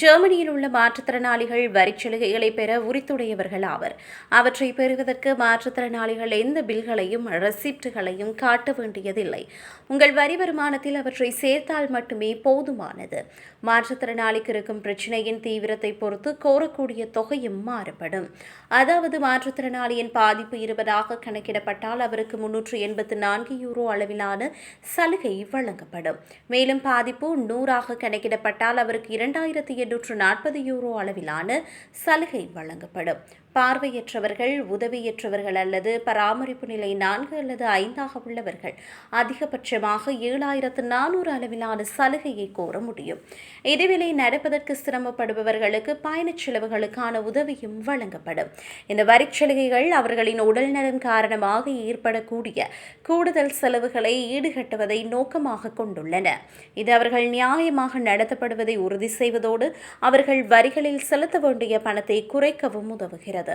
ஜெர்மனியில் உள்ள மாற்றுத்திறனாளிகள் வரிச் சலுகைகளை பெற உரித்துடையவர்கள் ஆவர். அவற்றை பெறுவதற்கு மாற்றுத்திறனாளிகள் எந்த பில்களையும் ரெசிப்டுகளையும் காட்ட வேண்டியதில்லை. உங்கள் வரி வருமானத்தில் அவற்றை சேர்த்தால் மட்டுமே போதுமானது. மாற்றுத்திறனாளிக்கு இருக்கும் பிரச்சினையின் தீவிரத்தை பொறுத்து கோரக்கூடிய தொகையும் மாறுபடும். அதாவது மாற்றுத்திறனாளியின் பாதிப்பு இருபதாக கணக்கிடப்பட்டால் அவருக்கு முன்னூற்று எண்பத்து நான்கு யூரோ அளவிலான சலுகை வழங்கப்படும். மேலும் பாதிப்பு நூறாக கணக்கிடப்பட்டால் அவருக்கு இரண்டாயிரத்தி எண்ணூற்று நாற்பது யூரோ அளவிலான சலுகை வழங்கப்படும். பார்வையற்றவர்கள் உதவியற்றவர்கள் அல்லது பராமரிப்பு நிலை நான்கு அல்லது ஐந்தாக உள்ளவர்கள் அதிகபட்சமாக ஏழாயிரத்து நானூறு அளவிலான சலுகையை கோர முடியும். இதுவிலை நடப்பதற்கு சிரமப்படுபவர்களுக்கு பயணச் செலவுகளுக்கான உதவியும் வழங்கப்படும். இந்த வரிச் சலுகைகள் அவர்களின் உடல்நலன் காரணமாக ஏற்படக்கூடிய கூடுதல் செலவுகளை ஈடுகட்டுவதை நோக்கமாக கொண்டுள்ளன. இது அவர்கள் நியாயமாக நடத்தப்படுவதை உறுதி செய்வதோடு அவர்கள் வரிகளில் செலுத்த வேண்டிய பணத்தை குறைக்கவும் உதவுகிறது.